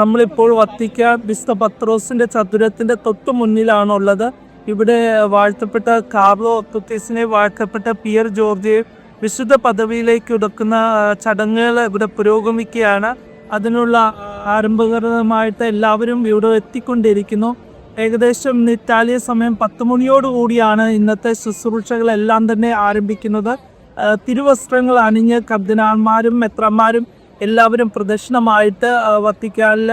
നമ്മളിപ്പോൾ Vatican Vista പത്രോസിന്റെ ചതുരത്തിന്റെ തൊട്ടു മുന്നിലാണുള്ളത്. ഇവിടെ വാഴ്ത്തപ്പെട്ട കാർലോ ഒത്തുത്തീസിനെ വാഴ്ത്തപ്പെട്ട പിയർ ജോർജിയെ വിശുദ്ധ പദവിയിലേക്ക് ഉടക്കുന്ന ചടങ്ങുകൾ ഇവിടെ പുരോഗമിക്കുകയാണ്. അതിനുള്ള ആരംഭകരമായിട്ട് എല്ലാവരും ഇവിടെ എത്തിക്കൊണ്ടിരിക്കുന്നു. ഏകദേശം ഇറ്റാലിയ സമയം പത്ത് മണിയോട് കൂടിയാണ് ഇന്നത്തെ ശുശ്രൂഷകളെല്ലാം തന്നെ ആരംഭിക്കുന്നത്. തിരുവസ്ത്രങ്ങൾ അണിഞ്ഞ് കബ്ദിനാന്മാരും മെത്രന്മാരും എല്ലാവരും പ്രദക്ഷിണമായിട്ട് വത്തിക്കാനിൽ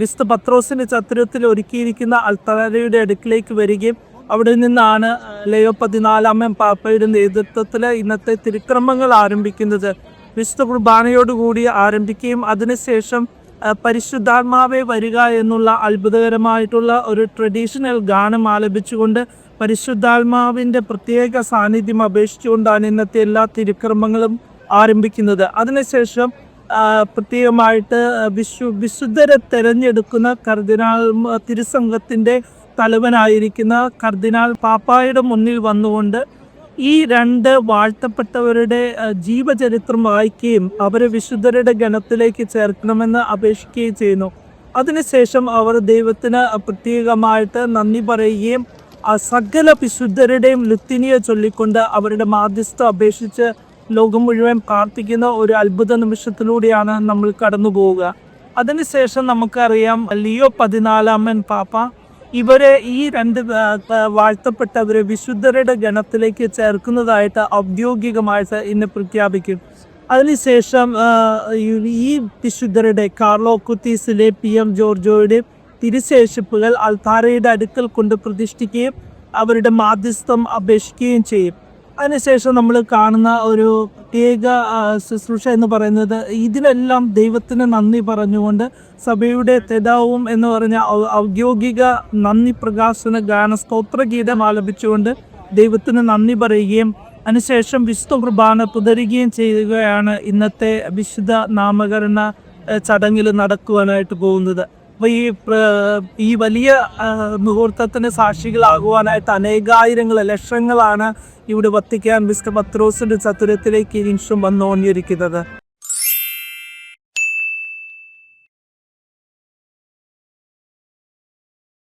വിശുദ്ധ പത്രോസിന്റെ ചത്രത്തിൽ ഒരുക്കിയിരിക്കുന്ന അൽത്തറയുടെ അടുക്കിലേക്ക് വരികയും അവിടെ നിന്നാണ് ലയോ പതിനാലാമൻ പാപ്പയുടെ നേതൃത്വത്തിൽ ഇന്നത്തെ തിരുക്രമങ്ങൾ ആരംഭിക്കുന്നത്. വിശുദ്ധ കുർബാനയോടുകൂടി ആരംഭിക്കുകയും അതിനുശേഷം പരിശുദ്ധാത്മാവേ വരിക എന്നുള്ള അത്ഭുതകരമായിട്ടുള്ള ഒരു ട്രഡീഷണൽ ഗാനം ആലപിച്ചുകൊണ്ട് പരിശുദ്ധാത്മാവിന്റെ പ്രത്യേക സാന്നിധ്യം അപേക്ഷിച്ചുകൊണ്ടാണ് ഇന്നത്തെ എല്ലാ തിരുക്രമങ്ങളും ആരംഭിക്കുന്നത്. അതിനുശേഷം പ്രത്യേകമായിട്ട് വിശു വിശുദ്ധരെ തിരഞ്ഞെടുക്കുന്ന കർദിനാൾ തിരുസംഘത്തിന്റെ തലവനായിരിക്കുന്ന കർദിനാൾ പാപ്പായുടെ മുന്നിൽ വന്നുകൊണ്ട് ഈ രണ്ട് വാഴ്ത്തപ്പെട്ടവരുടെ ജീവചരിത്രം വായിക്കുകയും അവരെ വിശുദ്ധരുടെ ഗണത്തിലേക്ക് ചേർക്കണമെന്ന് അപേക്ഷിക്കുകയും ചെയ്യുന്നു. അതിനുശേഷം അവർ ദൈവത്തിന് പ്രത്യേകമായിട്ട് നന്ദി പറയുകയും സകല വിശുദ്ധരുടെയും ലുത്തിനിയെ ചൊല്ലിക്കൊണ്ട് അവരുടെ മാധ്യസ്ഥ അപേക്ഷിച്ച് ലോകം മുഴുവൻ പ്രാർത്ഥിക്കുന്ന ഒരു അത്ഭുത നിമിഷത്തിലൂടെയാണ് നമ്മൾ കടന്നു പോവുക. അതിനുശേഷം നമുക്കറിയാം ലിയോ പതിനാലാമൻ പാപ്പ ഇവരെ ഈ രണ്ട് വാഴ്ത്തപ്പെട്ടവരെ വിശുദ്ധരുടെ ഗണത്തിലേക്ക് ചേർക്കുന്നതായിട്ട് ഔദ്യോഗികമായിട്ട് ഇന്ന് പ്രഖ്യാപിക്കും. അതിനുശേഷം ഈ- വിശുദ്ധരുടെ കാർലോ കുത്തീസിലെ പി എം ജോർജോയുടെ തിരുശേഷിപ്പുകൾ അൾത്താരയുടെ അടുക്കൽ കൊണ്ട് പ്രതിഷ്ഠിക്കുകയും അവരുടെ മാധ്യസ്ഥം അപേക്ഷിക്കുകയും ചെയ്യും. അതിനുശേഷം നമ്മൾ കാണുന്ന ഒരു പ്രത്യേക ശുശ്രൂഷ എന്ന് പറയുന്നത് ഇതിനെല്ലാം ദൈവത്തിന് നന്ദി പറഞ്ഞുകൊണ്ട് സഭയുടെ തെതാവും എന്ന് പറഞ്ഞ ഔദ്യോഗിക നന്ദി പ്രകാശന ഗാന സ്തോത്രഗീതം ആലപിച്ചുകൊണ്ട് ദൈവത്തിന് നന്ദി പറയുകയും അതിനുശേഷം വിശുദ്ധ കുർബാന പുതരുകയും ചെയ്യുകയാണ് ഇന്നത്തെ വിശുദ്ധ നാമകരണ ചടങ്ങിൽ നടക്കുവാനായിട്ട് പോകുന്നത്. അപ്പോൾ ഈ ഈ വലിയ മുഹൂർത്തത്തിന് സാക്ഷികളാകുവാനായിട്ട് അനേകായിരങ്ങൾ ലക്ഷങ്ങളാണ് ഇവിടെ വത്തിക്കാൻ മിസ്റ്റർ പത്രോസിന്റെ ചതുരത്തിലേക്ക് ഈ നിമിഷം വന്നുകൊണ്ടിരിക്കുന്നത്.